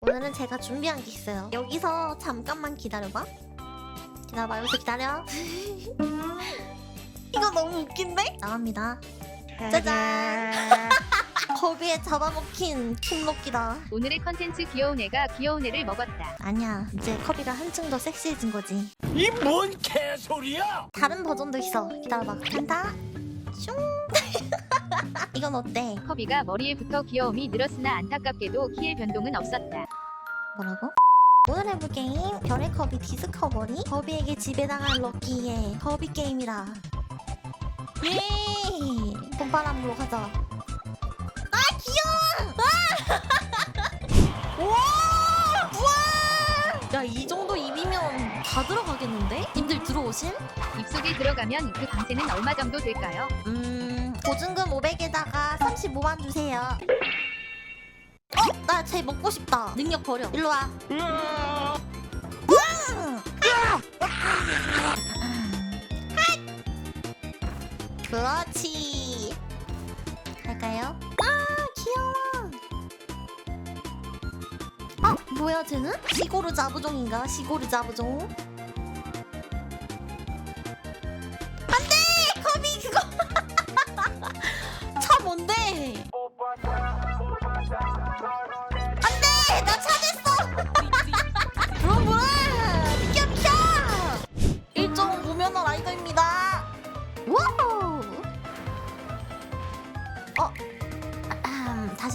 오늘은 제가 준비한 게 있어요. 여기서 잠깐만 기다려봐. 기다려봐, 여기서 기다려. 이거 너무 웃긴데? 나갑니다. 짜잔! 거기에 잡아먹힌 킴록기다. 오늘의 컨텐츠 귀여운 애가 귀여운 애를 먹었다. 아니야, 이제 커비가 한층 더 섹시해진 거지. 이 뭔 개소리야! 다른 버전도 있어. 기다려봐. 간다. 슝. 이건 어때? 커비가 머리에 붙어 귀여움이 늘었으나 안타깝게도 키의 변동은 없었다. 뭐라고? 오늘 해볼 게임 별의 커비 디스커버리 커비에게 지배당한 럭키의 커비 게임이다 예 봄바람으로 가자 들어가겠는데? 님들 들어오실? 입속에 들어가면 그 강세는 얼마 정도 될까요? 음 보증금 500에다가 35만 주세요 어? 나 쟤 먹고 싶다 능력 버려 일로 와 그렇지. 갈까요? 아 귀여워. 어 뭐야 쟤는? 시고르 자부종인가? 시고르 자부종?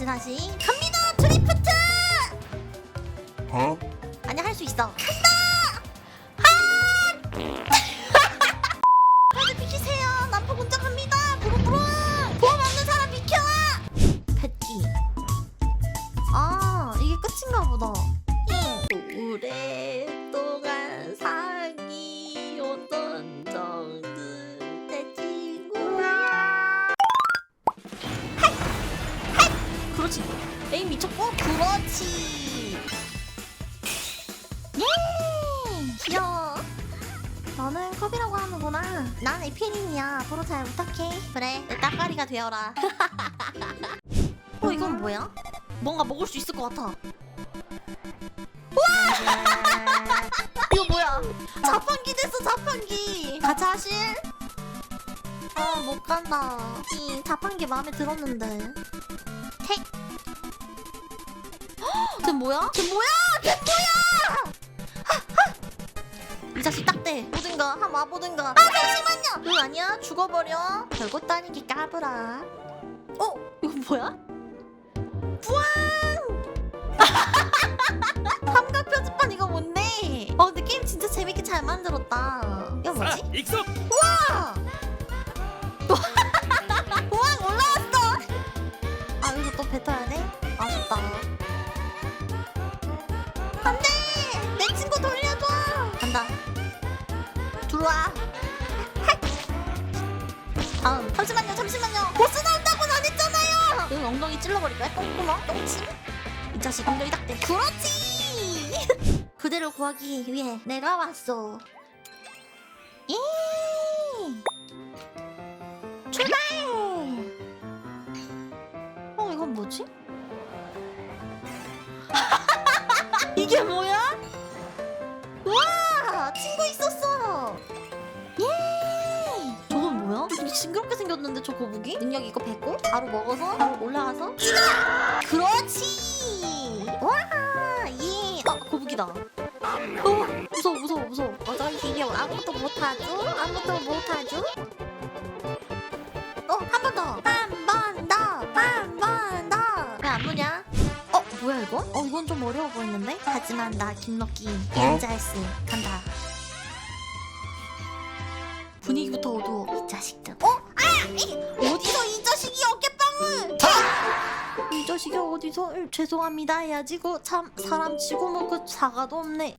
다시 다시 갑니다 트리프트! 어? 아니 할 수 있어 간다! 아! 다들 비키세요 공장 갑니다 부릉부릉 보험 없는 사람 비켜! pet기 아 이게 끝인가 보다 응. 오랫 그렇지. 예! 귀여워. 너는 컵이라고 하는구나. 난 에피린이야. 앞으로 잘 부탁해. 그래 내 따까리가 되어라. 어 이건 뭐야? 뭔가 먹을 수 있을 것 같아. 와! 이거 뭐야? 자판기 됐어 자판기. 같이 하실? 어못 간다. 이 자판기 마음에 들었는데. 택. 뭐야? 쟤 뭐야? 쟤 뭐야? 이 자식 딱대. 보든가 한번 와보든가. 아 잠시만요. 응 아니야 죽어버려. 별것도 아니게 까불아. 어 이거 뭐야? 부앙. 삼각 표지판 이거 뭔데? 어 근데 게임 진짜 재밌게 잘 만들었다. 이거 뭐지? 익숙! 와! 우왕 간다 들어와 다음 잠시만요 잠시만요 보스 나온다고는 안 했잖아요 여기 엉덩이 찔러버릴까요? 똥구멍? 똥침? 이 자식 엉덩이 닦대 그렇지! 그대를 구하기 위해 내가 왔어 예! 출발! 어 이건 뭐지? 이게 뭐야? 징그럽게 생겼는데 저 거북이? 능력 이거 뱉고 바로 먹어서 바로 올라가서 죽여! 그렇지. 와 예. 아 거북이다. 어 무서워 무서워 무서워. 어떤 귀여워 아무것도 못하죠? 아무것도 못하죠? 어, 한 번 더. 한 번 더. 한 번 더. 왜 안 보냐? 어, 뭐야 이거? 어, 이건 좀 어려워 보이는데? 하지만 나 김럭키 인자할스 간다. 분위기부터 어두워. 이 자식들. 어? 아! 이, 어디서 이 자식이 어깨빵을? 이 자식이 어디서 음, 죄송합니다 해야지. 그 참 사람 치고 뭐 그 사과도 없네.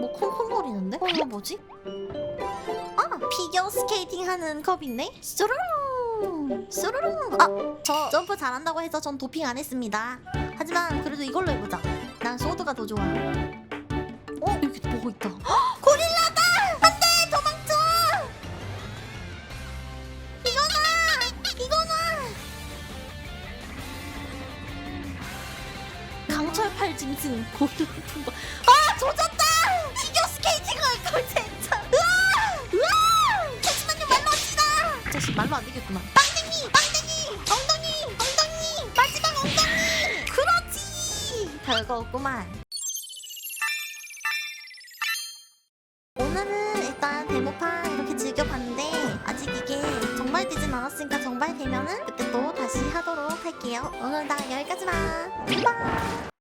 뭐 콩콩거리는데? 어, 이거 뭐지? 아, 피겨 스케이팅 하는 컵이네? 쏘르릉! 쏘르릉! 아, 저 점프 잘한다고 해서 전 도핑 안 했습니다. 하지만 그래도 이걸로 해보자. 난 소드가 더 좋아. 어? 여기 뭐가 있다. 정말 짐승 고르 풍부. 아 조졌다! 피겨 스케이팅 할걸 진짜 으아! 으아! 잠시만요 말로 합시다! 이 자식 말로 안 되겠구만. 빵댕이! 빵댕이! 엉덩이! 엉덩이! 마지막 엉덩이! 그렇지! 별거 없구만. 오늘은 일단 데모판 이렇게 즐겨봤는데 아직 이게 정발되진 않았으니까 정발되면은 그때 또 다시 하도록 할게요. 오늘 나 여기까지만. 바